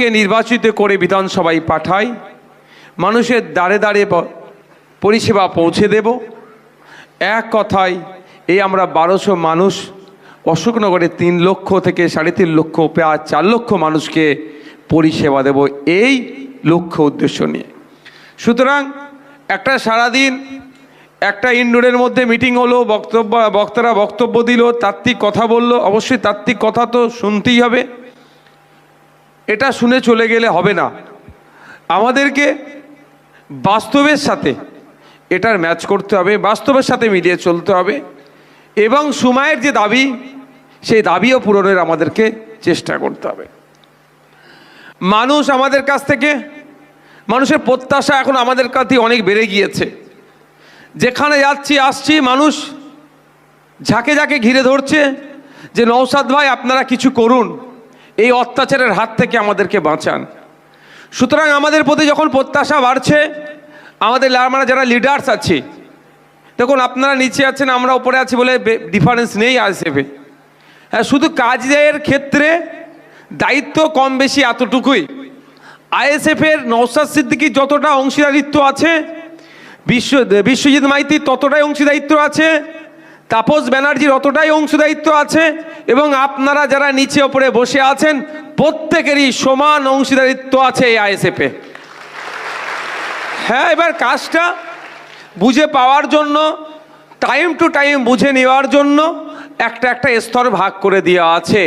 কে নির্বাচিত করে বিধানসভায় পাঠাই, মানুষের দাঁড়ে দাঁড়ে পরিষেবা পৌঁছে দেব। এক কথায়, এই আমরা বারোশো মানুষ, অশোকনগরে তিন লক্ষ থেকে সাড়ে তিন লক্ষ, প্রায় চার লক্ষ মানুষকে পরিষেবা দেব, এই লক্ষ্য উদ্দেশ্য নিয়ে। সুতরাং একটা সারাদিন, একটা ইনডোরের মধ্যে মিটিং হলো, বক্তব্য, বক্তারা বক্তব্য দিল, তাত্ত্বিক কথা বলল, অবশ্যই তাত্ত্বিক কথা তো শুনতেই হবে। এটা শুনে চলে গেলে হবে না। আমাদেরকে বাস্তবের সাথে এটার ম্যাচ করতে হবে, বাস্তবের সাথে মিলিয়ে চলতে হবে এবং সময়ের যে দাবি, সেই দাবিও পূরণের আমাদেরকে চেষ্টা করতে হবে। মানুষ আমাদের কাছ থেকে, মানুষের প্রত্যাশা এখন আমাদের কাছে অনেক বেড়ে গিয়েছে। যেখানে যাচ্ছি, আসছি, মানুষ ঝাঁকে ঝাঁকে ঘিরে ধরছে যে নৌসাদ ভাই, আপনারা কিছু করুন। এই অত্যাচারের হাত থেকে আমাদেরকে বাঁচান। সুতরাং আমাদের প্রতি যখন প্রত্যাশা বাড়ছে, আমাদের আমরা যারা লিডার্স আছি, দেখুন আপনারা নিচে আছেন, আমরা উপরে আছি বলে ডিফারেন্স নেই আইএসএফে হ্যাঁ শুধু কাজের ক্ষেত্রে দায়িত্ব কম বেশি এতটুকুই। আইএসএফের নৌসাদ সিদ্দিকির যতটা অংশীদারিত্ব আছে, বিশ্ব, বিশ্বজিৎ মাইতির ততটাই অংশীদারিত্ব আছে তাপস ব্যানার্জির অতটাই অংশীদারিত্ব আছে এবং আপনারা যারা নিচে ওপরে বসে আছেন, প্রত্যেকেরই সমান অংশীদারিত্ব আছে এই আইএসএফে হ্যাঁ এবার কাজটা বুঝে পাওয়ার জন্য, টাইম টু টাইম বুঝে নেওয়ার জন্য একটা একটা স্তর ভাগ করে দেওয়া আছে।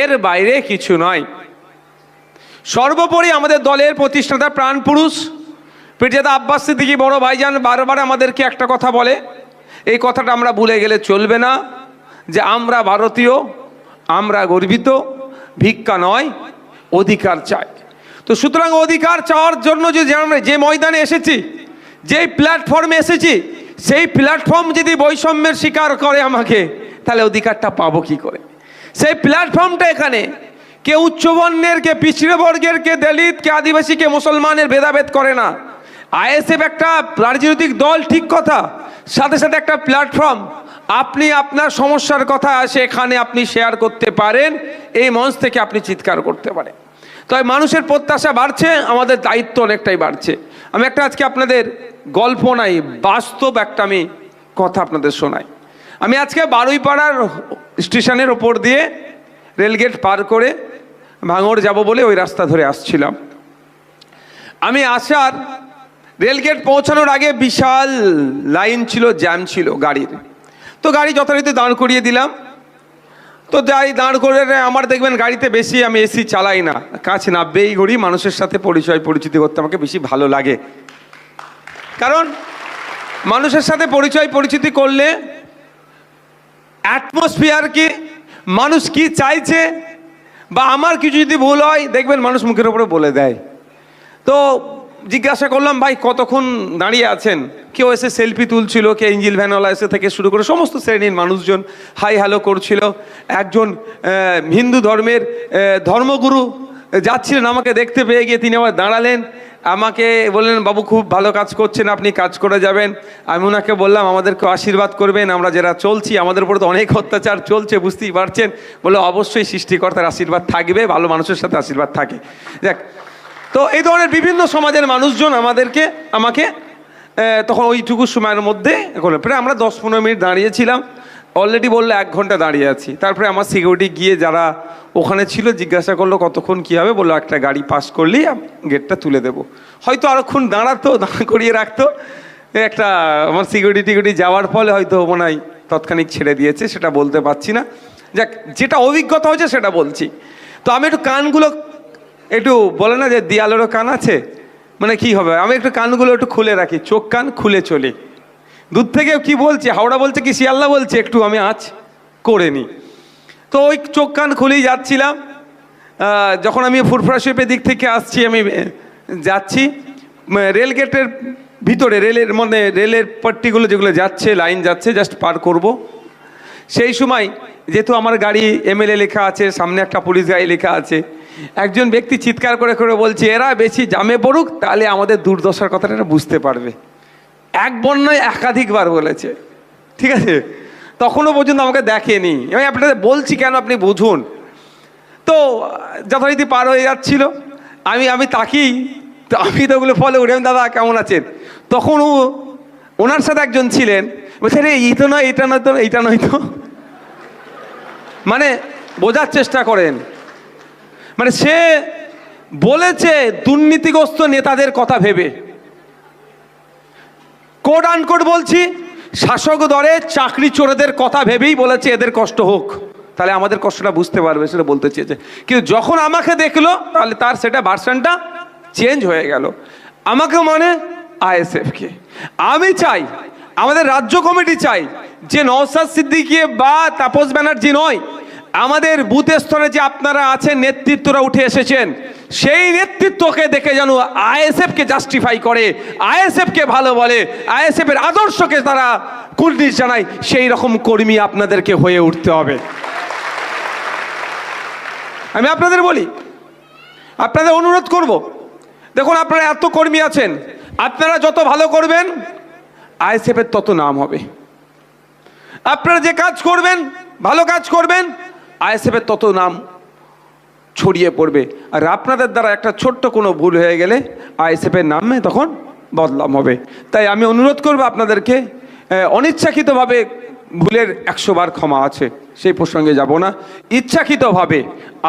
এর বাইরে কিছু নয়। সর্বোপরি আমাদের দলের প্রতিষ্ঠাতা প্রাণপুরুষ পিরজাদা আব্বাস সিদ্দিকি বড় ভাইজান বারবার আমাদেরকে একটা কথা বলে এই কথাটা আমরা ভুলে গেলে চলবে না যে আমরা ভারতীয়, আমরা গর্বিত, ভিক্ষা নয়, অধিকার চাই। তো সুতরাং অধিকার চাওয়ার জন্য যে আমরা যে ময়দানে এসেছি, যেই প্ল্যাটফর্মে এসেছি, সেই প্ল্যাটফর্ম যদি বৈষম্যের শিকার করে আমাকে, তাহলে অধিকারটা পাবো কি করে? সেই প্ল্যাটফর্মটা এখানে কে উচ্চবর্ণের কে পিছড়ে বর্গের, কে দলিত, কে আদিবাসী, কে মুসলমানের ভেদাভেদ করে না। আইএসএফ একটা রাজনৈতিক দল, ঠিক কথা সাথে সাথে একটা প্ল্যাটফর্ম আপনি আপনার সমস্যার কথা সেখানে আপনি শেয়ার করতে পারেন, এই মঞ্চ থেকে আপনি চিৎকার করতে পারেন। তাই মানুষের প্রত্যাশা বাড়ছে, আমাদের দায়িত্ব অনেকটাই বাড়ছে। আমি একটা আজকে আপনাদের গল্প নাই বাস্তব একটা আমি কথা আপনাদের শোনাই। আমি আজকে বারুইপাড়ার স্টেশনের ওপর দিয়ে রেলগেট পার করে ভাঙড় যাব বলে ওই রাস্তা ধরে আসছিলাম। আমি আসার রেলগেট পৌঁছানোর আগে বিশাল লাইন ছিল, জ্যাম ছিল গাড়ির। তো গাড়ি যথারীতি দাঁড় করিয়ে দিলাম। তো যাই দাঁড় করে আমার দেখবেন গাড়িতে বেশি আমি এসি চালাই না। কাছ নাববেই ঘড়ি, মানুষের সাথে পরিচয় পরিচিতি করতে আমাকে বেশি ভালো লাগে। কারণ মানুষের সাথে পরিচয় পরিচিতি করলে অ্যাটমসফিয়ার কি, মানুষ কি চাইছে, বা আমার কিছু যদি ভুল হয়, দেখবেন মানুষ মুখের উপরে বলে দেয়। তো জিজ্ঞাসা করলাম, ভাই, কতক্ষণ দাঁড়িয়ে আছেন? কেউ এসে সেলফি তুলছিল কে ইঞ্জিল ভ্যানওয়ালা এসে থেকে শুরু করে সমস্ত শ্রেণির মানুষজন হাই হ্যালো করছিল। একজন হিন্দু ধর্মের ধর্মগুরু যাচ্ছিলেন, আমাকে দেখতে পেয়ে গিয়ে তিনি আবার দাঁড়ালেন। আমাকে বললেন, বাবু, খুব ভালো কাজ করছেন, আপনি কাজ করে যাবেন। আমি ওনাকে বললাম, আমাদেরকে আশীর্বাদ করবেন, আমরা যারা চলছি, আমাদের উপরে তো অনেক অত্যাচার চলছে, বুঝতেই পারছেন? বলে অবশ্যই সৃষ্টিকর্তার আশীর্বাদ থাকবে, ভালো মানুষের সাথে আশীর্বাদ থাকে। দেখ তো এই ধরনের বিভিন্ন সমাজের মানুষজন আমাদেরকে, আমাকে তখন ওইটুকু সময়ের মধ্যে করল প্রায় আমরা দশ পনেরো মিনিট দাঁড়িয়েছিলাম। অলরেডি বলল এক ঘণ্টা দাঁড়িয়ে আছি। তারপরে আমার সিকিউরিটি গিয়ে যারা ওখানে ছিল জিজ্ঞাসা করল, কতক্ষণ কী হবে? বলল, একটা গাড়ি পাস করলেই গেটটা তুলে দেবো। হয়তো আরক্ষণ দাঁড়াতো, দাঁড় করিয়ে রাখতো। একটা আমার সিকিউরিটি টিকিউরিটি যাওয়ার ফলে হয়তো মনে হয় তৎক্ষণিক ছেড়ে দিয়েছে, সেটা বলতে পারছি না। যাক, যেটা অভিজ্ঞতা হয়েছে সেটা বলছি। তো আমি একটু কানগুলো একটু বলে না যে দেয়ালেরও কান আছে? মানে কি হবে? আমি একটু কানগুলো একটু খুলে রাখি। চোখ কান খুলে চলি। দূর থেকে কি বলছে? হাওড়া বলছে কি, শিয়ালদা বলছে? একটু আমি আজ করে নিই তো ওই চোখ কান খুলেই যাচ্ছিলাম। যখন আমি ফুরফুরা শিল্পের দিক থেকে আসছি, আমি যাচ্ছি। রেল গেটের ভিতরে, রেলের মানে রেলের পট্টিগুলো যেগুলো যাচ্ছে, লাইন যাচ্ছে জাস্ট পার করব। সেই সময় যেহেতু আমার গাড়ি এমএলএ লেখা আছে, সামনে একটা পুলিশ গাড়ি লেখা আছে একজন ব্যক্তি চিৎকার করে করে বলছে, এরা বেশি জামে পড়ুক, তাহলে আমাদের দুর্দশার কথাটা বুঝতে পারবে। এক বন্যায় একাধিকবার বলেছে। ঠিক আছে? তখনও পর্যন্ত আমাকে দেখেনি। আমি আপনাদের বলছি কেন আপনি বুঝুন? তো, যথারীতি পার হয়ে যাচ্ছিল। আমি আমি তাকি তো আমি তো ওগুলো ফলো করি আমি দাদা, কেমন আছেন? তখন ও, ওনার সাথে একজন ছিলেন। বলছে রে এই তো নয় এটা নয় তো, এইটা নয় তো। মানে বোঝার চেষ্টা করেন। মানে সে বলেছে দুর্নীতিগ্রস্ত নেতাদের কথা ভেবে। কোড আনকোড বলছি, শাসক দরে চাকরি চোরেদের কথা ভেবেই বলেছে, এদের কষ্ট হোক। তাহলে আমাদের কষ্টটা বুঝতে পারবে, সেটা বলতে চেয়েছে। কিন্তু যখন আমাকে দেখল, তাহলে তার সেটা ভার্সনটা চেঞ্জ হয়ে গেল। আমাকে মানে আইএসএফকে। আমি চাই, আমাদের রাজ্য কমিটি চাই যে নওসাদ সিদ্দিকি বা তাপস ব্যানার্জি নয় আমাদের বুথ স্তরে যে আপনারা আছেন, নেতৃত্বরা উঠে এসেছেন, সেই নেতৃত্বকে দেখে যেন আইএসএফকে জাস্টিফাই করে, আইএসএফকে ভালো বলে আইএসএফ এর আদর্শকে তারা কুর্নিশ জানায়, সেই রকম কর্মী আপনাদেরকে হয়ে উঠতে হবে। আমি আপনাদের বলি, আপনাদের অনুরোধ করব, দেখুন আপনারা এত কর্মী আছেন, আপনারা যত ভালো করবেন, আইএসএফের তত নাম হবে। আপনারা যে কাজ করবেন, ভালো কাজ করবেন আইএসএফের তত নাম ছড়িয়ে পড়বে। আর আপনাদের দ্বারা একটা ছোট্ট কোনো ভুল হয়ে গেলে আইএসএফের নামে তখন বদলাম হবে। তাই আমি অনুরোধ করব আপনাদেরকে অনিচ্ছাকৃতভাবে ভুলের একশোবার ক্ষমা আছে, সেই প্রসঙ্গে যাব না। ইচ্ছাকৃতভাবে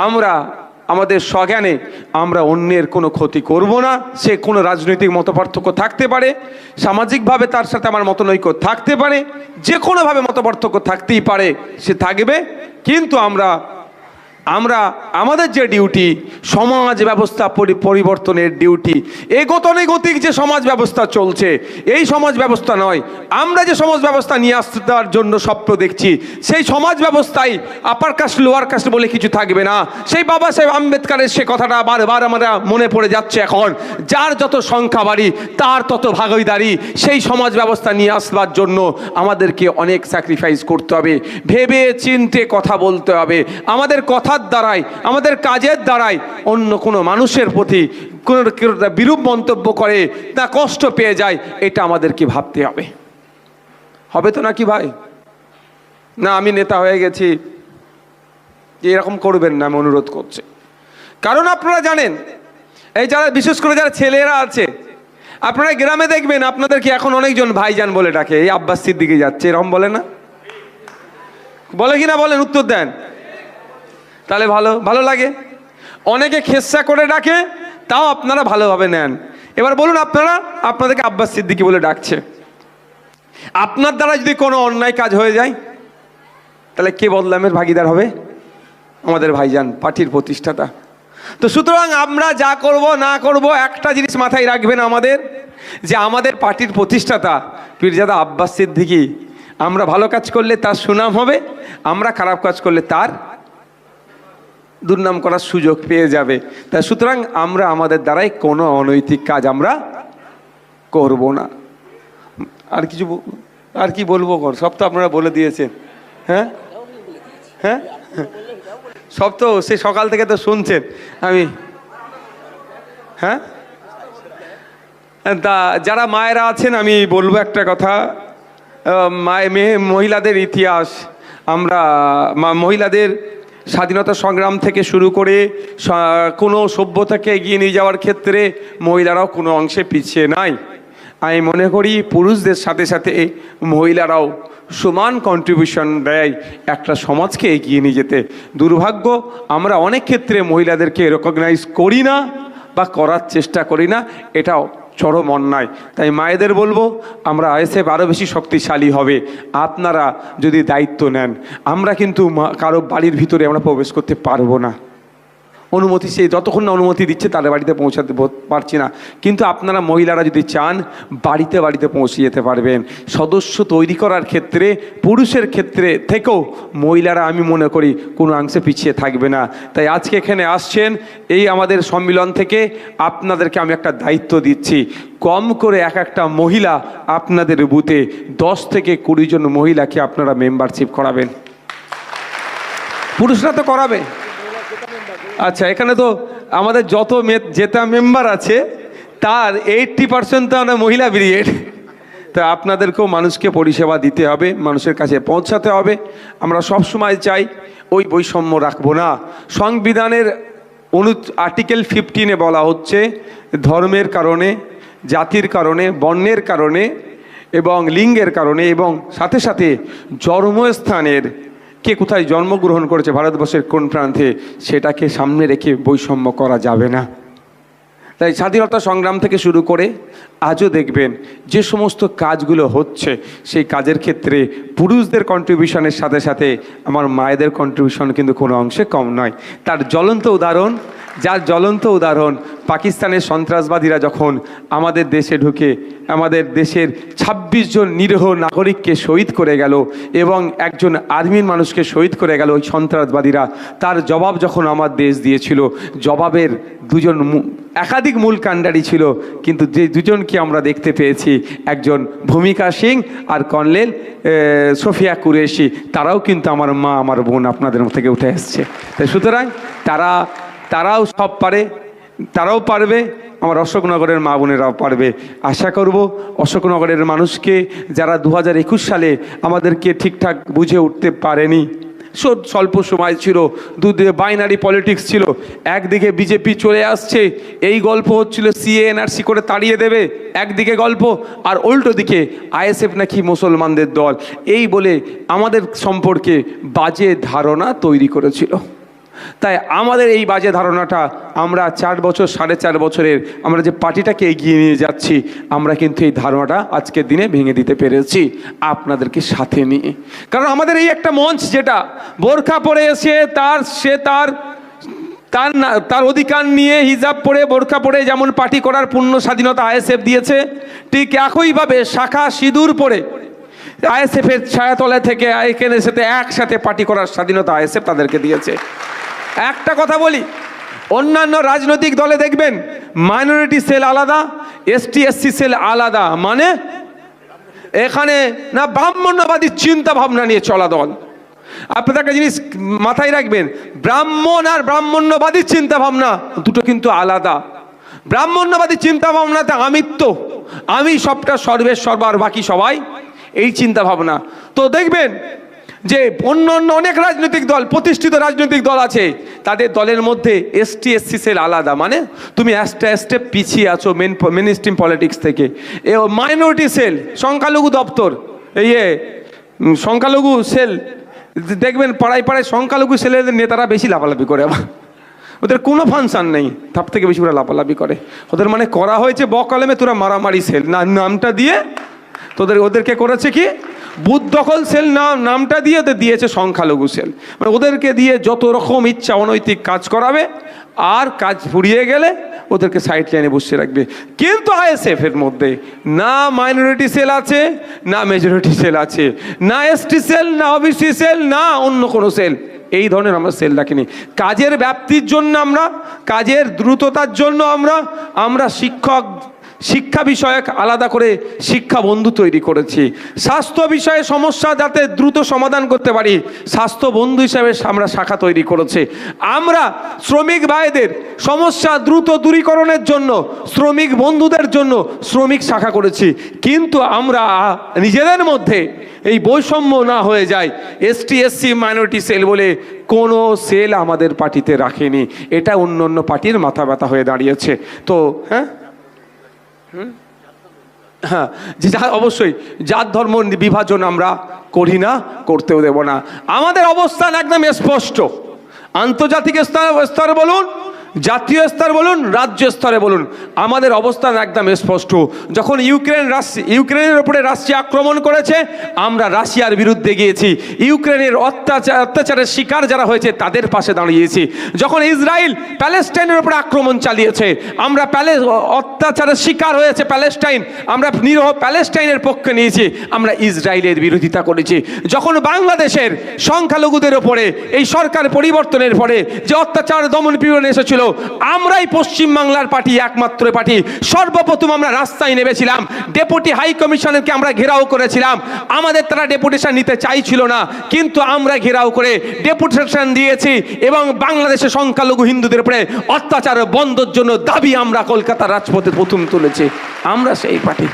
আমরা আমাদের স্বজ্ঞানে আমরা অন্যের কোনো ক্ষতি করব না। সে কোনো রাজনৈতিক মতপার্থক্য থাকতে পারে, সামাজিকভাবে তার সাথে আমার মতনৈক্য থাকতে পারে যে কোনোভাবে মতপার্থক্য থাকতেই পারে, সে থাকবে। কিন্তু আমরা আমরা, আমাদের যে ডিউটি সমাজ ব্যবস্থা পরিবর্তনের ডিউটি এই গতানুগতিক যে সমাজ ব্যবস্থা চলছে, এই সমাজ ব্যবস্থা নয়। আমরা যে সমাজ ব্যবস্থা নিয়ে আসার জন্য স্বপ্ন দেখছি, সেই সমাজ ব্যবস্থায় আপার কাস্ট লোয়ার কাস্ট বলে কিছু থাকবে না। সেই বাবা সাহেব আম্বেদকারের সে কথাটা বারবার আমরা মনে পড়ে যাচ্ছে এখন। যার যত সংখ্যা বাড়ি, তার তত ভাগিদারি সেই সমাজ ব্যবস্থা নিয়ে আসবার জন্য আমাদেরকে অনেক স্যাক্রিফাইস করতে হবে। ভেবে চিনতে কথা বলতে হবে। আমাদের কথার দ্বারাই, আমাদের কাজের দ্বারাই অন্য কোনো মানুষের প্রতি কোনো বিরূপ মন্তব্য করে তা কষ্ট পেয়ে যায়, এটা আমাদেরকে ভাবতে হবে। হবে তো নাকি ভাই? না, আমি নেতা হয়ে গেছি। এরকম করবেন না, আমি অনুরোধ করছি। কারণ আপনারা জানেন, এই যারা, বিশেষ করে যারা ছেলেরা আছে, আপনারা গ্রামে দেখবেন, আপনাদেরকে এখন অনেকজন ভাইজান বলে ডাকে, এই আব্বাস সিদ্দিকে যাচ্ছে, এরকম বলে না? বলে কি না বলেন, উত্তর দেন। তাহলে ভালো ভালো লাগে। অনেকে খেসা করে ডাকে, তাও আপনারা ভালোভাবে নেন। এবার বলুন আপনারা, আপনাদেরকে আব্বাস সিদ্দিকি বলে ডাকছে। আপনার দ্বারা যদি কোনো অন্যায় কাজ হয়ে যায়, তাহলে কে বদলামের ভাগিদার হবে? আমাদের ভাইজান, পার্টির প্রতিষ্ঠাতা। তো সুতরাং আমরা যা করব, না করব, একটা জিনিস মাথায় রাখবেন আমাদের, যে আমাদের পার্টির প্রতিষ্ঠাতা, পীরজাদা আব্বাস সিদ্দিকি, আমরা ভালো কাজ করলে তার সুনাম হবে, আমরা খারাপ কাজ করলে তার দুর্নাম করার সুযোগ পেয়ে যাবে। তাই সুতরাং আমরা আমাদের দ্বারাই কোনো অনৈতিক কাজ আমরা করব না। আর কিছু আর কি বলব কর সব তো আপনারা বলে দিয়েছেন। হ্যাঁ? হ্যাঁ? সব তো সে সকাল থেকে তো শুনছেন। আমি হ্যাঁ? তা যারা মায়েরা আছেন, আমি বলব একটা কথা। মায়ে, মেয়ে, মহিলাদের ইতিহাস। আমরা মহিলাদের স্বাধীনতা সংগ্রাম থেকে শুরু করে কোনো সভ্যতাকে এগিয়ে নিয়ে যাওয়ার ক্ষেত্রে মহিলারাও কোনো অংশে পিছিয়ে নাই। আমি মনে করি পুরুষদের সাথে সাথে মহিলারাও সমান কন্ট্রিবিউশন দেয় একটা সমাজকে এগিয়ে নিয়ে যেতে। দুর্ভাগ্য, আমরা অনেক ক্ষেত্রে মহিলাদেরকে রেকগনাইজ করি না বা করার চেষ্টা করি না, এটাও চরম অন্যায়। তাই মায়েদের বলব, আমরা আইএসএফ আরও বেশি শক্তিশালী হবে। আপনারা যদি দায়িত্ব নেন, আমরা কিন্তু কারও বাড়ির ভিতরে আমরা প্রবেশ করতে পারব না। অনুমতি, সে যতক্ষণ না অনুমতি দিচ্ছে তাদের বাড়িতে পৌঁছাতে পারছি না। কিন্তু আপনারা মহিলারা যদি চান, বাড়িতে বাড়িতে পৌঁছে যেতে পারবেন। সদস্য তৈরি করার ক্ষেত্রে, পুরুষের ক্ষেত্রে থেকেও মহিলারা, আমি মনে করি, কোনো অংশে পিছিয়ে থাকবে না। তাই আজকে এখানে আসছেন, এই আমাদের সম্মিলন থেকে আপনাদেরকে আমি একটা দায়িত্ব দিচ্ছি। কম করে এক একটা মহিলা আপনাদের বুথে, দশ থেকে কুড়ি জন মহিলাকে আপনারা মেম্বারশিপ করাবেন। পুরুষরা তো করাবে। আচ্ছা এখানে তো আমাদের যত জেতা মেম্বার আছে, তার এইটটি পার্সেন্ট তো আমরা মহিলা ব্রিগেড তা আপনাদেরকেও মানুষকে পরিষেবা দিতে হবে, মানুষের কাছে পৌঁছাতে হবে। আমরা সব সময় চাই ওই বৈষম্য রাখব না। সংবিধানের অনু আর্টিকেল ফিফটিনে বলা হচ্ছে, ধর্মের কারণে, জাতির কারণে, বর্ণের কারণে এবং লিঙ্গের কারণে এবং সাথে সাথে জন্মস্থানের কে কোথায় জন্মগ্রহণ করেছে ভারতবর্ষের কোন প্রান্তে, সেটাকে সামনে রেখে বৈষম্য করা যাবে না। তাই স্বাধীনতা সংগ্রাম থেকে শুরু করে আজও দেখবেন যে সমস্ত কাজগুলো হচ্ছে, সেই কাজের ক্ষেত্রে পুরুষদের কন্ট্রিবিউশনের সাথে সাথে আমার মায়েদের কন্ট্রিবিউশন কিন্তু কোনো অংশে কম নয়। তার জ্বলন্ত উদাহরণ যার জ্বলন্ত উদাহরণ পাকিস্তানের সন্ত্রাসবাদীরা যখন আমাদের দেশে ঢুকে, আমাদের দেশের ২৬ জন নিরীহ নাগরিককে শহীদ করে গেল এবং একজন আর্মির মানুষকে শহীদ করে গেল ওই সন্ত্রাসবাদীরা, তার জবাব যখন আমার দেশ দিয়েছিল, জবাবের দুজন একাধিক মূল কাণ্ডারি ছিল, কিন্তু যে দুজনকে আমরা দেখতে পেয়েছি, একজন ভূমিকা সিং আর কর্নেল সোফিয়া কুরেশি, তারাও কিন্তু আমার মা, আমার বোন আপনাদের থেকে উঠে এসছে। তাই সুতরাং তারা তারাও সব পারে, তারাও পারবে, আমার অশোকনগরের মা বোনেরাও পারবে। আশা করব অশোকনগরের মানুষকে যারা দু হাজার একুশ সালে আমাদেরকে ঠিকঠাক বুঝে উঠতে পারেনি স্বল্প সময় ছিল, দুদিকে বাইনারি পলিটিক্স ছিল, একদিকে বিজেপি চলে আসছে, এই গল্প হচ্ছিল সিএ এনআরসি করে তাড়িয়ে দেবে, একদিকে গল্প, আর উল্টো দিকে আইএসএফ নাকি মুসলমানদের দল। এই বলে আমাদের সম্পর্কে বাজে ধারণা তৈরি করেছিল। তাই আমাদের এই বাজে ধারণাটা আমরা চার বছর, সাড়ে চার বছরের আমরা যে পার্টিটাকে এগিয়ে নিয়ে যাচ্ছি, আমরা কিন্তু এই ধারণাটা আজকের দিনে ভেঙে দিতে পেরেছি আপনাদেরকে সাথে নিয়ে। কারণ আমাদের এই একটা মঞ্চ যেটা, বোরখা পরে এসে তার, সে তার তার তার অধিকার নিয়ে হিজাব পরে বোরখা পরে যেমন পার্টি করার পূর্ণ স্বাধীনতা আইএসএফ দিয়েছে, ঠিক একইভাবে শাখা সিঁদুর পরে আইএসএফের ছায়াতলা থেকে এখানে সাথে একসাথে পার্টি করার স্বাধীনতা আইএসএফ তাদেরকে দিয়েছে। একটা কথা বলি, অন্যান্য রাজনৈতিক দলে দেখবেন মাইনরিটি সেল আলাদা এসটি এসসি সেল আলাদা। মানে এখানে না ব্রাহ্মণ্যবাদী চিন্তা ভাবনা নিয়ে চলা দল। আপনাদের একটা জিনিস মাথায় রাখবেন, ব্রাহ্মণ আর ব্রাহ্মণ্যবাদী চিন্তা ভাবনা দুটো কিন্তু আলাদা। ব্রাহ্মণ্যবাদী চিন্তা ভাবনাতে আমিত্ব, আমি সবটা সর্বের সর্ব আর বাকি সবাই, এই চিন্তা ভাবনা। তো দেখবেন যে অন্য অন্য অনেক রাজনৈতিক দল প্রতিষ্ঠিত রাজনৈতিক দল আছে তাদের দলের মধ্যে এসটি এসসি সেল আলাদা। মানে তুমি অ্যাস্টে অ্যাস্টে পিছিয়ে আছো মেন মেন স্ট্রিম পলিটিক্স থেকে। এ মাইনরিটি সেল সংখ্যালঘু দপ্তর এ, সংখ্যালঘু সেল দেখবেন পাড়ায় পাড়ায় সংখ্যালঘু সেলের নেতারা বেশি লাফালাফি করে আবার। ওদের কোনো ফাংশন নেই তার থেকে বেশি ওরা লাফালাফি করে। ওদের মানে করা হয়েছে বকলমে তোরা মারামারি সেল না নামটা দিয়ে তোদের ওদেরকে করেছে কি? বুথ দখল সেল নাম, নামটা দিয়ে ওদের দিয়েছে সংখ্যালঘু সেল। মানে ওদেরকে দিয়ে যত রকম ইচ্ছা অনৈতিক কাজ করাবে, আর কাজ ফুরিয়ে গেলে ওদেরকে সাইড লাইনে বসিয়ে রাখবে। কিন্তু আইএসএফ এর মধ্যে না মাইনরিটি সেল আছে, না মেজরিটি সেল আছে, না এসটি সেল, না ওবিসি সেল, না অন্য কোনো সেল। এই ধরনের আমরা সেল রাখিনি কাজের ব্যাপ্তির জন্য আমরা, কাজের দ্রুততার জন্য আমরা আমরা শিক্ষক শিক্ষা বিষয়ক আলাদা করে শিক্ষা বন্ধু তৈরি করেছি। স্বাস্থ্য বিষয়ে সমস্যা যাতে দ্রুত সমাধান করতে পারি, স্বাস্থ্য বন্ধু হিসাবে আমরা শাখা তৈরি করেছি। আমরা শ্রমিক ভাইদের সমস্যা দ্রুত দূরীকরণের জন্য, শ্রমিক বন্ধুদের জন্য শ্রমিক শাখা করেছি। কিন্তু আমরা নিজেদের মধ্যে এই বৈষম্য না হয়ে যায় এসটি, এসসি, মাইনরিটি সেল বলে কোনো সেল আমাদের পার্টিতে রাখেনি। এটা অন্য অন্য পার্টির মাথা ব্যথা হয়ে দাঁড়িয়েছে। তো হ্যাঁ? হ্যাঁ যে যা, অবশ্যই জাত ধর্ম বিভাজন আমরা করি না, করতেও দেব না। আমাদের অবস্থান একদম স্পষ্ট। আন্তর্জাতিক স্তর স্তর বলুন জাতীয় স্তর বলুন, রাজ্য স্তরে বলুন। আমাদের অবস্থান একদম স্পষ্ট। যখন ইউক্রেন ইউক্রেনের উপরে রাশিয়া আক্রমণ করেছে, আমরা রাশিয়ার বিরুদ্ধে গিয়েছি। ইউক্রেনের অত্যাচার, অত্যাচারের শিকার যারা হয়েছে, তাদের পাশে দাঁড়িয়েছি। যখন ইসরায়েল প্যালেস্টাইনের উপরে আক্রমণ চালিয়েছে, আমরা প্যালে অত্যাচারের শিকার হয়েছে প্যালেস্টাইন, আমরা নিরহ প্যালেস্টাইনের পক্ষে নিয়েছি, আমরা ইসরায়েলের বিরোধিতা করেছি। যখন বাংলাদেশের সংখ্যালঘুদের ওপরে, এই সরকার পরিবর্তনের পরে, যে অত্যাচার দমন পীড়ন এসেছিল আমরাই পশ্চিম বাংলার পার্টি, একমাত্র পার্টি। সর্বপ্রথম আমরা রাস্তায় নেমেছিলাম। ডেপুটি হাই কমিশনারকে আমরা ঘেরাও করেছিলাম। আমাদের তারা ডেপুটেশন নিতে চাইছিল না, কিন্তু আমরা ঘেরাও করে ডেপুটেশন দিয়েছি এবং বাংলাদেশের সংখ্যালঘু হিন্দুদের উপরে অত্যাচার বন্ধের জন্য দাবি আমরা কলকাতার রাজপথে প্রথম তুলেছি। আমরা সেই পার্টি।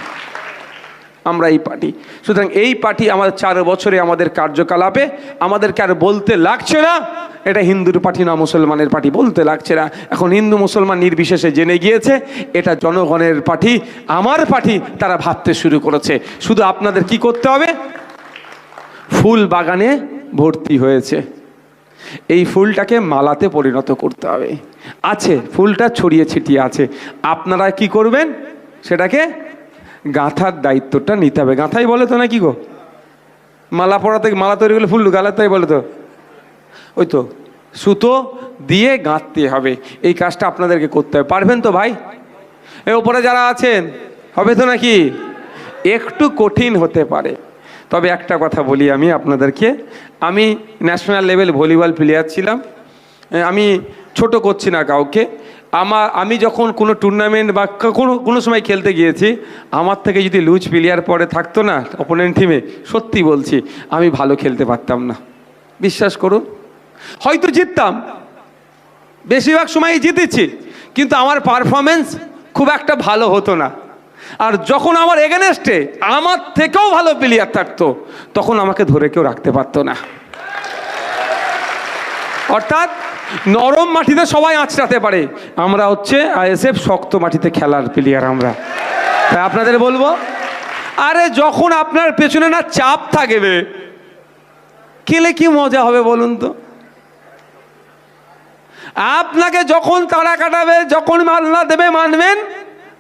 আমরা এই পার্টি। সুতরাং এই পার্টি আমাদের চার বছরে আমাদের কার্যকলাপে আমাদেরকে আর বলতে লাগছে না। এটা হিন্দুর পার্টি না, মুসলমানের পার্টি বলতে লাগছে না। এখন হিন্দু মুসলমান নির্বিশেষে জেনে গিয়েছে, এটা জনগণের পার্টি, আমার পার্টি তারা ভাবতে শুরু করেছে। শুধু আপনাদের কি করতে হবে? ফুল বাগানে ভর্তি হয়েছে। এই ফুলটাকে মালাতে পরিণত করতে হবে। আছে, ফুলটা ছড়িয়ে ছিটিয়ে আছে। আপনারা কি করবেন? সেটাকে গাঁথার দায়িত্বটা নিতে হবে। গাঁথাই বলে তো না কি গো? মালা পড়াতে মালা তৈরি করলে ফুল গালাতাই বলে তো? ওই তো, সুতো দিয়ে গাঁথতে হবে। এই কাজটা আপনাদেরকে করতে হবে। পারবেন তো ভাই? এ ওপরে যারা আছেন, হবে তো নাকি? একটু কঠিন হতে পারে। তবে একটা কথা বলি আমি আপনাদেরকে। আমি ন্যাশনাল লেভেল ভলিবল প্লেয়ার ছিলাম। আমি ছোট করছি না কাউকে। আমার, আমি যখন কোনো টুর্নামেন্ট বা কোনো কোনো সময় খেলতে গিয়েছি, আমার থেকে যদি লুজ প্লেয়ার পরে থাকতো না অপোনেন্ট টিমে সত্যি বলছি, আমি ভালো খেলতে পারতাম না। বিশ্বাস করুন। হয়তো জিততাম। বেশিরভাগ সময়ই জিতেছি, কিন্তু আমার পারফরমেন্স খুব একটা ভালো হতো না। আর যখন আমার এগেনেস্টে আমার থেকেও ভালো প্লেয়ার থাকতো, তখন আমাকে ধরে কেউ রাখতে পারতো না। অর্থাৎ নরম মাটিতে সবাই আঁচড়াতে পারে। আমরা হচ্ছে আইএসএফ শক্ত মাটিতে খেলার প্লেয়ার আমরা। তাই আপনাদের বলব, আরে যখন আপনার পেছনে না চাপ থাকবে খেলে কি মজা হবে বলুন তো? আপনাকে যখন তাড়া কাটাবে, যখন মাল্লা দেবে, মানবেন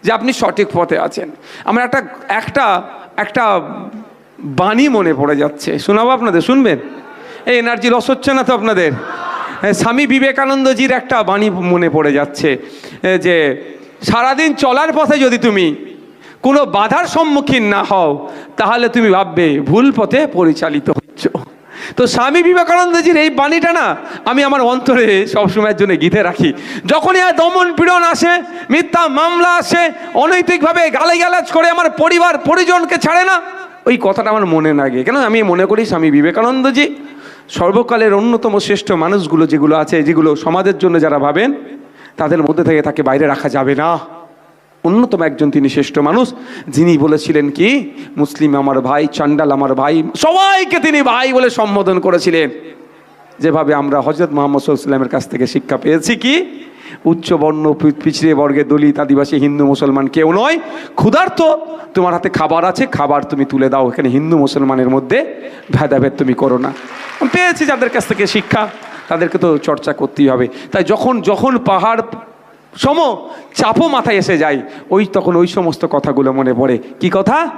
যে আপনি সঠিক পথে আছেন। আমার একটা একটা একটা বাণী মনে পড়ে যাচ্ছে। শোনাবো আপনাদের, শুনবেন? এই এনার্জি লস হচ্ছে না তো আপনাদের? স্বামী বিবেকানন্দজির একটা বাণী মনে পড়ে যাচ্ছে যে সারাদিন চলার পথে যদি তুমি কোনো বাধার সম্মুখীন না হও, তাহলে তুমি ভাববে ভুল পথে পরিচালিত হচ্ছ। তো স্বামী বিবেকানন্দজির এই বাণীটা না আমি আমার অন্তরে সবসময়ের জন্য গীতে রাখি। যখনই আর দমন পীড়ন আসে, মিথ্যা মামলা আসে, অনৈতিকভাবে গালাজ করে আমার পরিবার, পরিজনকে ছাড়ে না, ওই কথাটা আমার মনে লাগে কেন? আমি মনে করি স্বামী বিবেকানন্দজি সর্বকালের অন্যতম শ্রেষ্ঠ মানুষগুলো যেগুলো আছে, যেগুলো সমাজের জন্য যারা ভাবেন, তাদের মধ্যে থেকে তাকে বাইরে রাখা যাবে না। অন্যতম একজন তিনি শ্রেষ্ঠ মানুষ, যিনি বলেছিলেন কি, মুসলিম আমার ভাই, চান্ডাল আমার ভাই, সবাইকে তিনি ভাই বলে সম্বোধন করেছিলেন। যেভাবে আমরা হজরত মোহাম্মদ সাল্লামের কাছ থেকে শিক্ষা পেয়েছি কি উচ্চ বর্ণ পিছিয়ে বর্গে দলিত আদিবাসী হিন্দু মুসলমান কেউ নয়। ক্ষুধার্ত, তোমার হাতে খাবার আছে, খাবার তুমি তুলে দাও। এখানে হিন্দু মুসলমানের মধ্যে ভেদাভেদ তুমি করো না। পেয়েছি যাদের কাছ থেকে শিক্ষা, তাদেরকে তো চর্চা করতেই হবে। তাই যখন যখন পাহাড় সম চাপও মাথায় এসে যায়, ওই তখন ওই সমস্ত কথাগুলো মনে পড়ে। কি কথা?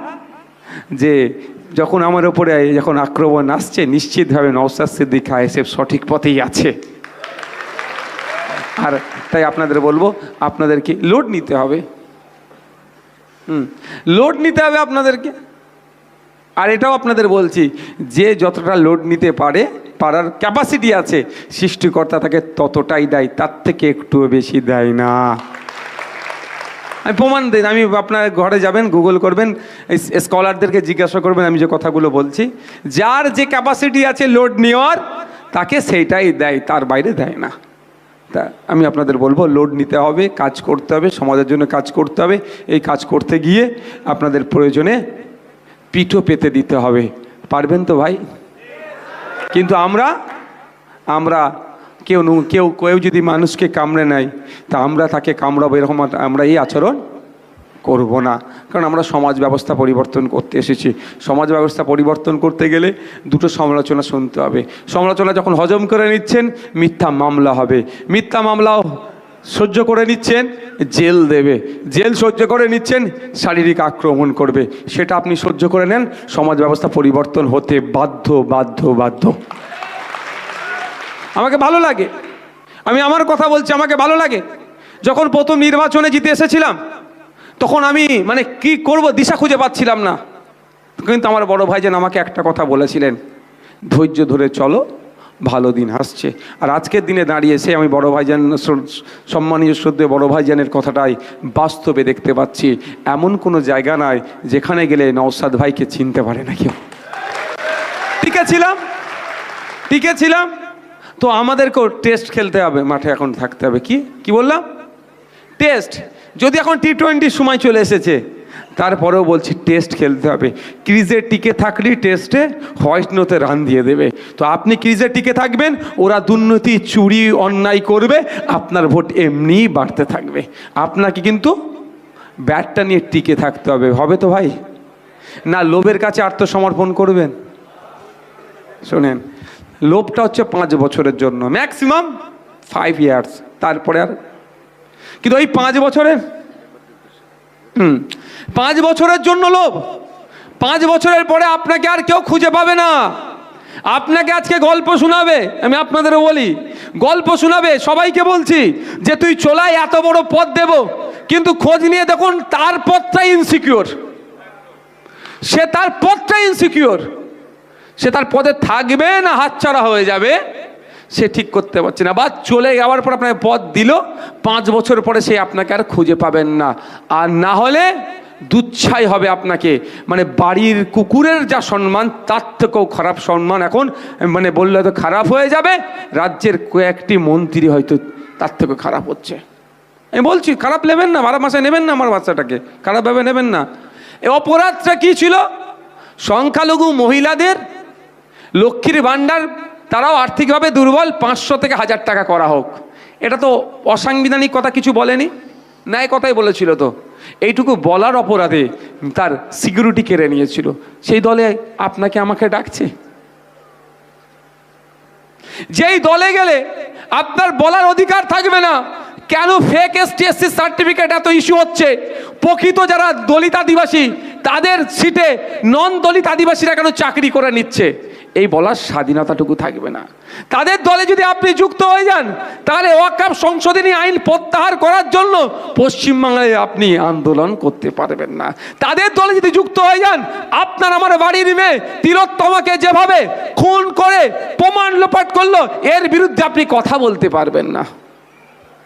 যে যখন আমার ওপরে যখন আক্রমণ আসছে, নিশ্চিতভাবে নওসাদ সিদ্দিকা এসে সঠিক পথেই আছে। আর তাই আপনাদের বলব, আপনাদেরকে লোড নিতে হবে। হুম লোড নিতে হবে আপনাদেরকে। আর এটাও আপনাদের বলছি, যে যতটা লোড নিতে পারে, পারার ক্যাপাসিটি আছে, সৃষ্টিকর্তা তাকে ততটাই দেয়, তার থেকে একটু বেশি দেয় না। আমি প্রমাণ দিন আমি আপনার ঘরে যাবেন গুগল করবেন স্কলারদেরকে জিজ্ঞাসা করবেন, আমি যে কথাগুলো বলছি, যার যে ক্যাপাসিটি আছে লোড নেওয়ার, তাকে সেইটাই দেয়, তার বাইরে দেয় না। তা আমি আপনাদের বলব লোড নিতে হবে, কাজ করতে হবে, সমাজের জন্য কাজ করতে হবে। এই কাজ করতে গিয়ে আপনাদের প্রয়োজনে পিঠও পেতে দিতে হবে। পারবেন তো ভাই? কিন্তু আমরা আমরা কেউ কেউ কেউ যদি মানুষকে কামড়ে নেয়, তা আমরা তাকে কামড়াবো এরকম আমরা এই আচরণ করব না। কারণ আমরা সমাজ ব্যবস্থা পরিবর্তন করতে এসেছি। সমাজ ব্যবস্থা পরিবর্তন করতে গেলে দুটো সমালোচনা শুনতে হবে। সমালোচনা যখন হজম করে নিচ্ছেন, মিথ্যা মামলা হবে। মিথ্যা মামলাও সহ্য করে নিচ্ছেন, জেল দেবে। জেল সহ্য করে নিচ্ছেন, শারীরিক আক্রমণ করবে। সেটা আপনি সহ্য করে নেন, সমাজ ব্যবস্থা পরিবর্তন হতে বাধ্য বাধ্য বাধ্য। আমাকে ভালো লাগে। আমি আমার কথা বলছি, আমাকে ভালো লাগে। যখন প্রথম নির্বাচনে জিতে এসেছিলাম তখন আমি মানে কি করব, দিশা খুঁজে পাচ্ছিলাম না। কিন্তু আমার বড় ভাইজান আমাকে একটা কথা বলেছিলেন, ধৈর্য ধরে চলো, ভালো দিন আসছে। আর আজকের দিনে দাঁড়িয়ে সে আমি বড় ভাইজান সম্মানীয় শ্রদ্ধে বড় ভাইজানের কথাটাই বাস্তবে দেখতে পাচ্ছি, এমন কোনো জায়গা নাই যেখানে গেলে নওসাদ ভাইকে চিনতে পারে না কেউ। টিকে ছিলাম টিকে ছিলাম। তো আমাদেরকেও টেস্ট খেলতে হবে, মাঠে এখন থাকতে হবে। কি? কি বললাম? টেস্ট। যদি এখন টি টোয়েন্টির সময় চলে এসেছে, তারপরেও বলছি টেস্ট খেলতে হবে। ক্রিজে টিকে থাকলেই টেস্টে হোয়াইট নোতে রান দিয়ে দেবে। তো আপনি ক্রিজে টিকে থাকবেন, ওরা দুর্নীতি, চুরি, অন্যায় করবে, আপনার ভোট এমনিই বাড়তে থাকবে। আপনাকে কিন্তু ব্যাটটা নিয়ে টিকে থাকতে হবে হবে তো ভাই? না, লোভের কাছে আত্মসমর্পণ করবেন? শোনেন, লোভটা হচ্ছে পাঁচ বছরের জন্য ম্যাক্সিমাম ফাইভ ইয়ার্স তারপরে আর কিন্তু ওই পাঁচ বছরের, হুম, পাঁচ বছরের জন্য লোভ। পাঁচ বছরের পরে আপনাকে আর কেউ খুঁজে পাবে না। আপনাকে আজকে গল্প শোনাবে, আমি আপনাদের বলি, গল্প শোনাবে, সবাইকে বলছি যে তুই চলাই এত বড় পথ দেব, কিন্তু খোঁজ নিয়ে দেখুন তার পথটাই ইনসিকিওর সে তার পথটাই ইনসিকিওর সে তার পদে থাকবে না, হাতছাড়া হয়ে যাবে। সে ঠিক করতে পারছে না। বা চলে যাওয়ার পর আপনাকে পথ দিল, পাঁচ বছর পরে সে আপনাকে আর খুঁজে পাবেন না। আর না হলে দুচ্ছাই হবে আপনাকে। মানে বাড়ির কুকুরের যা সম্মান, তার থেকেও খারাপ সম্মান এখন মানে বললে হয়তো খারাপ হয়ে যাবে, রাজ্যের কয়েকটি মন্ত্রী হয়তো তার থেকেও খারাপ হচ্ছে। আমি বলছি, খারাপ নেবেন না, বারো মাসে নেবেন না আমার বাচ্চাটাকে, খারাপভাবে নেবেন না। এ অপরাধটা কি ছিল? সংখ্যালঘু মহিলাদের, লক্ষ্মীর ভাণ্ডার তারাও আর্থিকভাবে দুর্বল, পাঁচশো থেকে হাজার টাকা করা হোক। এটা তো অসাংবিধানিক কথা কিছু বলেনি, ন্যায় কথাই বলেছিল তো। এইটুকু বলার অপরাধে তার সিকিউরিটি কেড়ে নিয়েছিল। সেই দলে আপনাকে আমাকে ডাকছে? যেই দলে গেলে আপনার বলার অধিকার থাকবে না, কেন ফেক এসটি এসসি সার্টিফিকেট এত ইস্যু হচ্ছে? প্রকৃত যারা দলিত আদিবাসী তাদের সিটে নন দলিত আদিবাসীরা কেন চাকরি করে নিচ্ছে? এই বলার স্বাধীনতাটুকু থাকবে না। তাদের দলে যদি আপনি যুক্ত হয়ে যান, তাহলে ওয়াকাপ সংশোধনী আইন প্রত্যাহার করার জন্য পশ্চিমবাংলায় আপনি আন্দোলন করতে পারবেন না। তাদের দলে যদি যুক্ত হয়ে যান, আপনার আমার বাড়ির মেয়ে তিলোত্তমাকে যেভাবে খুন করে প্রমাণ লোপাট করল, এর বিরুদ্ধে আপনি কথা বলতে পারবেন না।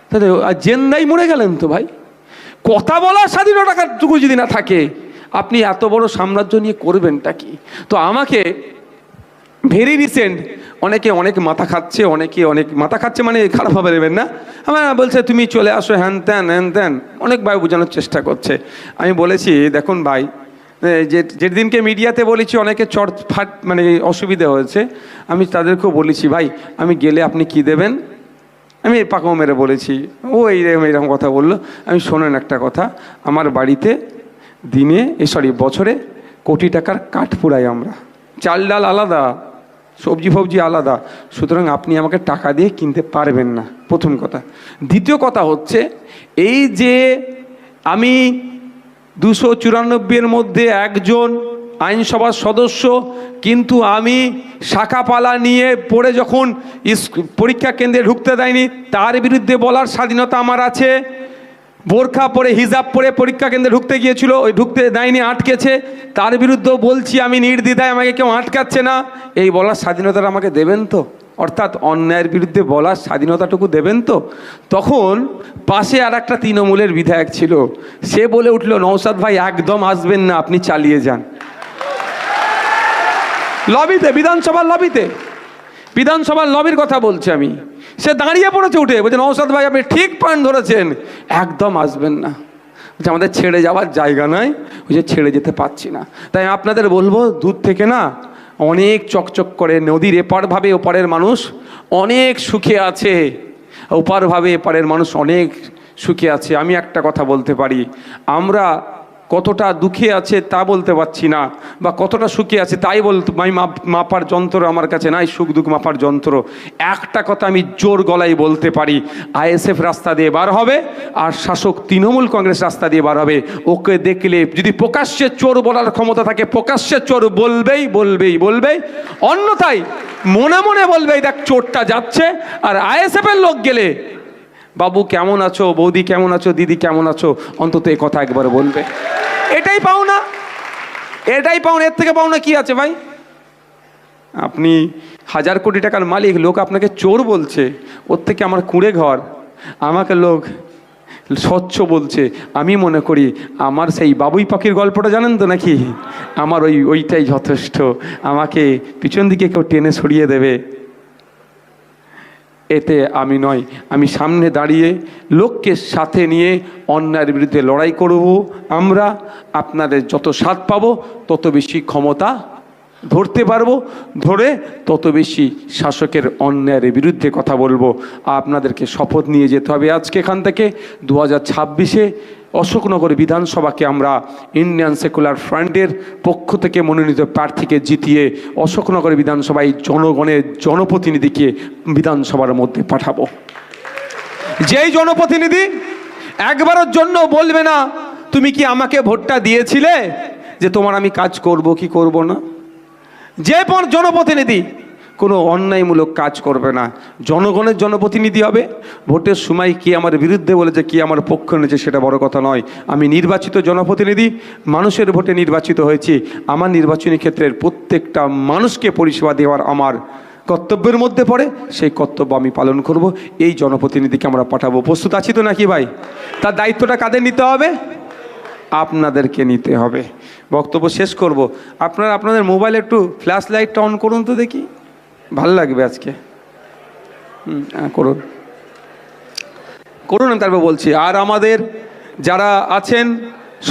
তাহলে জেন্দাই মরে গেলেন তো ভাই। কথা বলার স্বাধীনতাটুকু যদি না থাকে, আপনি এত বড় সাম্রাজ্য নিয়ে করবেনটা কি? তো আমাকে ভেরি রিসেন্ট অনেকে, অনেক মাথা খাচ্ছে, অনেকে অনেক মাথা খাচ্ছে মানে খারাপভাবে নেবেন না। আমার বলছে, তুমি চলে আসো, হ্যান ত্যান হ্যান ত্যান। অনেক ভাই বোঝানোর চেষ্টা করছে। আমি বলেছি, দেখুন ভাই যে, যেদিনকে মিডিয়াতে বলেছি, অনেকে চট ফাট মানে অসুবিধা হয়েছে। আমি তাদেরকেও বলেছি, ভাই, আমি গেলে আপনি কি দেবেন? আমি এই পাকাও মেরে বলেছি। ও এইরকম এইরকম কথা বলল। আমি, শোনেন একটা কথা। আমার বাড়িতে দিনে, এ সরি বছরে কোটি টাকার কাঠ পুরাই আমরা। চাল ডাল আলাদা। সবজি ফবজি আলাদা। সুতরাং আপনি আমাকে টাকা দিয়ে কিনতে পারবেন না। প্রথম কথা। দ্বিতীয় কথা হচ্ছে, এই যে আমি দুশো চুরানব্বইয়ের মধ্যে একজন আইনসভার সদস্য, কিন্তু আমি শাখাপালা নিয়ে পড়ে যখন পরীক্ষা কেন্দ্রে ঢুকতে দেয়নি, তার বিরুদ্ধে বলার স্বাধীনতা আমার আছে। বোরখা পরে, হিজাব পরে পরীক্ষা কেন্দ্রে ঢুকতে গিয়েছিল, ওই ঢুকতে দেয়নি, আটকেছে। তার বিরুদ্ধেও বলছি, আমি নির্দ্বিধায়, আমাকে কেউ আটকাচ্ছে না। এই বলার স্বাধীনতাটা আমাকে দেবেন তো? অর্থাৎ অন্যায়ের বিরুদ্ধে বলার স্বাধীনতাটুকু দেবেন তো? তখন পাশে আর একটা তৃণমূলের বিধায়ক ছিল। সে বলে উঠল নৌসাদ ভাই, একদম আসবেন না, আপনি চালিয়ে যান। লবিতে, বিধানসভার লবিতে। বিধানসভার লবির কথা বলছি আমি। সে দাঁড়িয়ে পড়েছে উঠে, বলছে নৌসাদ ভাই, আপনি ঠিক পয়েন্ট ধরেছেন। একদম আসবেন না। বলছে, আমাদের ছেড়ে যাওয়ার জায়গা নয় ওই যে ছেড়ে যেতে পারছি না। তাই আপনাদের বলব, দূর থেকে না, অনেক চকচক করে নদীর এপার ভাবে ওপারের মানুষ অনেক সুখে আছে। ওপার ভাবে এপারের মানুষ অনেক সুখে আছে। আমি একটা কথা বলতে পারি। আমরা কতটা দুঃখে আছে তা বলতে পারছি না, বা কতটা সুখে আছে তাই বলতে আমি মাপ- মাপার যন্ত্র আমার কাছে নাই, সুখ দুঃখ মাপার যন্ত্র। একটা কথা আমি জোর গলায় বলতে পারি, আইএসএফ রাস্তা দিয়ে বার হবে, আর শাসক তৃণমূল কংগ্রেস রাস্তা দিয়ে বার হবে। ওকে দেখলে যদি প্রকাশ্যে চোর বলার ক্ষমতা থাকে, প্রকাশ্যে চোর বলবেই বলবেই বলবেই। অন্যথায় মনে মনে বলবেই, দেখ চোরটা যাচ্ছে, আর আইএসএফের লোক গেলে বাবু কেমন আছো? বৌদি কেমন আছো? দিদি কেমন আছো? অন্তত এই কথা একবার বলবে। এটাই পাও না। এটাই পাও না। এর থেকে পাও না কি আছে ভাই? আপনি হাজার কোটি টাকার মালিক, লোক আপনাকে চোর বলছে। ওর থেকে আমার কুঁড়ে ঘর। আমাকে লোক স্বচ্ছ বলছে। আমি মনে করি আমার সেই বাবুই পাখির গল্পটা জানেন তো নাকি? আমার ওই, ওইটাই যথেষ্ট। আমাকে পিছন দিকে কেউ টেনে সরিয়ে দেবে। এতে আমি নয়, আমি সামনে দাঁড়িয়ে লোককে সাথে নিয়ে অন্যায়ের বিরুদ্ধে লড়াই করব। আমরা আপনাদের যত স্বাদ পাবো, তত বেশি ক্ষমতা ধরতে পারব। ধরে তত বেশি শাসকের অন্যায়ের বিরুদ্ধে কথা বলব। আপনাদেরকে শপথ নিয়ে যেতে হবে আজকে এখান থেকে। দু হাজার ছাব্বিশে অশোকনগর বিধানসভাকে আমরা ইন্ডিয়ান সেকুলার ফ্রন্টের পক্ষ থেকে মনোনীত প্রার্থীকে জিতিয়ে অশোকনগর বিধানসভায় জনগণের জনপ্রতিনিধিকে বিধানসভার মধ্যে পাঠাবো। যেই জনপ্রতিনিধি একবারের জন্য বলবে না, তুমি কি আমাকে ভোটটা দিয়েছিলে যে তোমার আমি কাজ করব, কি করব না? যে পর জনপ্রতিনিধি কোনো অন্যায়মূলক কাজ করবে না। জনগণের জনপ্রতিনিধি হবে। ভোটের সময় কে আমার বিরুদ্ধে বলেছে, কে আমার পক্ষ নিয়েছে সেটা বড় কথা নয়। আমি নির্বাচিত জনপ্রতিনিধি, মানুষের ভোটে নির্বাচিত হয়েছি। আমার নির্বাচনী ক্ষেত্রের প্রত্যেকটা মানুষকে পরিষেবা দেওয়ার আমার কর্তব্যের মধ্যে পড়ে। সেই কর্তব্য আমি পালন করব। এই জনপ্রতিনিধিকে আমরা পাঠাবো। প্রস্তুত আছি তো নাকি ভাই? তার দায়িত্বটা কাদের নিতে হবে? আপনাদেরকে নিতে হবে। বক্তব্য শেষ করব। আপনারা, আপনাদের মোবাইলে একটু ফ্ল্যাশ লাইটটা অন করুন তো দেখি। ভালো লাগবে আজকে। হুম করুন। করুন তারপর বলছি। আর আমাদের যারা আছেন,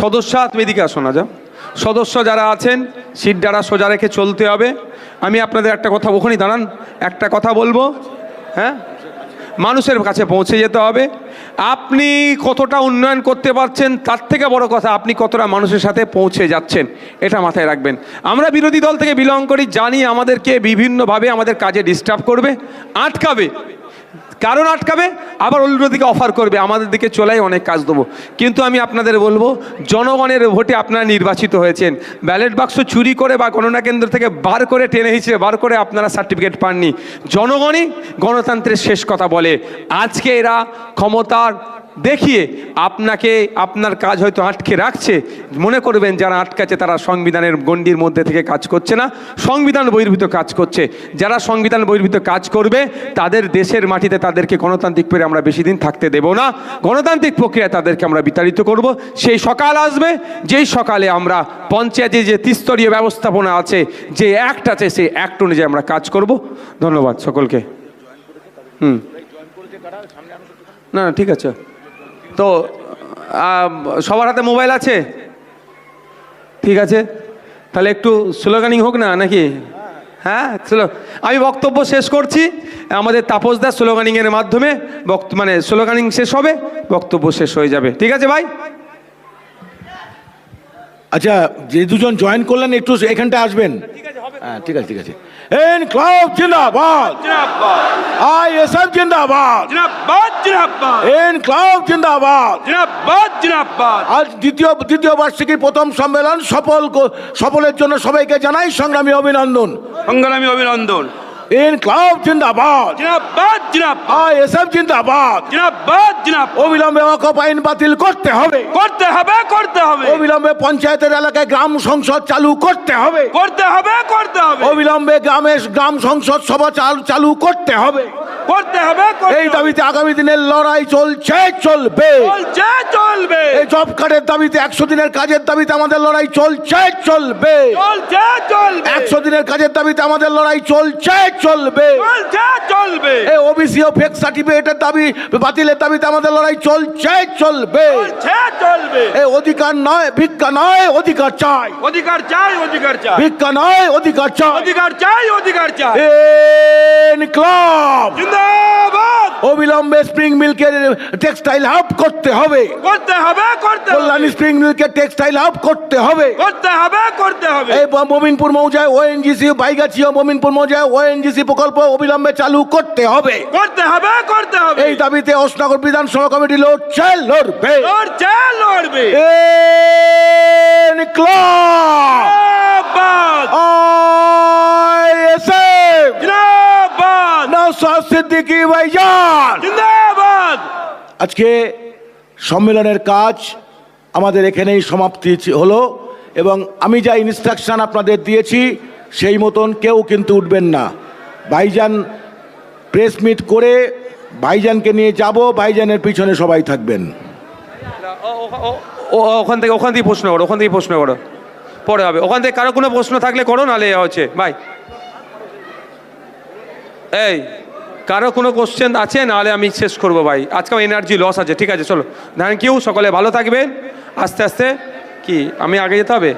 সদস্য, তুমি এদিকে আসো না, যাও। সদস্য যারা আছেন, সিট ডারা সোজা রেখে চলতে হবে। আমি আপনাদের একটা কথা, ওখানেই দাঁড়ান, একটা কথা বলব হ্যাঁ? মানুষের কাছে পৌঁছে যেতে হবে। আপনি কতটা উন্নয়ন করতে পারছেন, তার থেকে বড় কথা আপনি কতটা মানুষের সাথে পৌঁছে যাচ্ছেন, এটা মাথায় রাখবেন। আমরা বিরোধী দল থেকে বিলং করি, জানি আমাদেরকে বিভিন্নভাবে আমাদের কাজে ডিস্টার্ব করবে, আটকাবে। কারণ আটকাবে, আবার অন্যদিকে অফার করবে, আমাদের দিকে চলাই অনেক কাজ দেবো। কিন্তু আমি আপনাদের বলব, জনগণের ভোটে আপনারা নির্বাচিত হয়েছেন। ব্যালেট বাক্স চুরি করে বা গণনা কেন্দ্র থেকে বার করে টেনে হিসেবে বার করে আপনারা সার্টিফিকেট পাননি। জনগণই গণতন্ত্রের শেষ কথা বলে, আজকে এরা ক্ষমতার দেখিয়ে আপনাকে, আপনার কাজ হয়তো আটকে রাখছে। মনে করবেন যারা আটকাচ্ছে তারা সংবিধানের গণ্ডির মধ্যে থেকে কাজ করছে না, সংবিধান বহির্ভূত কাজ করছে। যারা সংবিধান বহির্ভূত কাজ করবে, তাদের দেশের মাটিতে তাদেরকে গণতান্ত্রিক পেরে আমরা বেশি দিন থাকতে দেব না। গণতান্ত্রিক প্রক্রিয়ায় তাদেরকে আমরা বিতাড়িত করব। সেই সকাল আসবে, যেই সকালে আমরা পঞ্চায়েতে যে ত্রিস্তরীয় ব্যবস্থাপনা আছে, যে অ্যাক্ট আছে, সেই অ্যাক্ট অনুযায়ী আমরা কাজ করব। ধন্যবাদ সকলকে। হুম। না, ঠিক আছে। তো সবার হাতে মোবাইল আছে? ঠিক আছে। তাহলে একটু স্লোগানিং হোক না, নাকি? হ্যাঁ স্লো আমি বক্তব্য শেষ করছি। আমাদের তাপসদা স্লোগানিংয়ের মাধ্যমে বক্ত মানে স্লোগানিং শেষ হবে, বক্তব্য শেষ হয়ে যাবে। ঠিক আছে ভাই? আচ্ছা যে দুজন জয়েন করলেন একটু এখানটা আসবেন। হ্যাঁ ঠিক আছে ঠিক আছে। এন ক্লাব জিন্দাবাদ। আই এস এফ জিন্দাবাদ। এন ক্লাব জিন্দাবাদ আজ দ্বিতীয় দ্বিতীয় বার্ষিকী প্রথম সম্মেলন সফল সফলের জন্য সবাইকে জানাই সংগ্রামী অভিনন্দন। সংগ্রামী অভিনন্দন। এন ক্লাব জিন্দাবাদ জিনাবাদ জিনাবাদ আই এস এফ জিন্দাবাদ জিনাবাদ জিনাবাদ অবিলম্বে ওয়াকফ আইন বাতিল করতে হবে করতে হবে করতে হবে অবিলম্বে পঞ্চায়েতের এলাকায় গ্রাম সংসদ চালু করতে হবে করতে হবে করতে হবে অবিলম্বে গ্রামে গ্রাম সংসদ সভা চাল- চালু করতে হবে করতে হবে এই দাবিতে আগামী দিনের লড়াই চলছে চলবে। চলছে চলবে। এই জব কার্ডের দাবিতে একশো দিনের কাজের দাবিতে আমাদের লড়াই চলছে চলবে। চলছে চলবে। একশো দিনের কাজের দাবিতে আমাদের লড়াই চলছে চলবে। চলবে। এই ওবিসি ও ফেক সার্টিফিকেটের দাবি বাতিলের দাবিতে আমাদের লড়াই চলছে চলবে। চলবে। এই অধিকার নয় ভিক্ষা নয় অধিকার চাই। অধিকার চাই অধিকার চাই। ভিক্ষা নয় অধিকার চাই। অধিকার চাই অধিকার চাই। জিন্দাবাদ। অবিলম্বে স্প্রিং মিল্কে টেক্সটাইল হাব করতে হবে। করতে হবে করতে হবে। কল্যাণী স্প্রিং মিল্কে টেক্সটাইল হাব করতে হবে। করতে হবে করতে হবে। এই মোমিনপুর মৌজায় ওএনজিসি বাইগাছি ও মোমিনপুর মৌজায় ওএনজিসি প্রকল্প অবিলম্বে চালু করতে হবে। করতে হবে করতে হবে। এই দাবিতে অশনগর বিধানসভা কমিটি লড়ছে লড়বে। লড়ছে লড়বে। সিদ্দিকী ভাইজান। আজকে সম্মেলনের কাজ আমাদের এখানেই সমাপ্তি হলো এবং আমি যা ইনস্ট্রাকশন আপনাদের দিয়েছি সেই মতন কেউ কিন্তু উঠবেন না। ভাইজান প্রেস মিট করে ভাইজানকে নিয়ে যাব, ভাইজানের পিছনে সবাই থাকবেন। ওখান থেকে ওখান থেকে প্রশ্ন করো, ওখান থেকে প্রশ্ন করো। পরে হবে। ওখান থেকে কারও কোনো প্রশ্ন থাকলে করো, নাহলে হচ্ছে। ভাই এই, কারও কোনো কোশ্চেন আছে, নাহলে আমি শেষ করব, ভাই। আজকে আমার এনার্জি লস আছে, ঠিক আছে, চলো। থ্যাংক ইউ সকলে ভালো থাকবেন। আস্তে আস্তে, কি, আমি আগে যেতে হবে?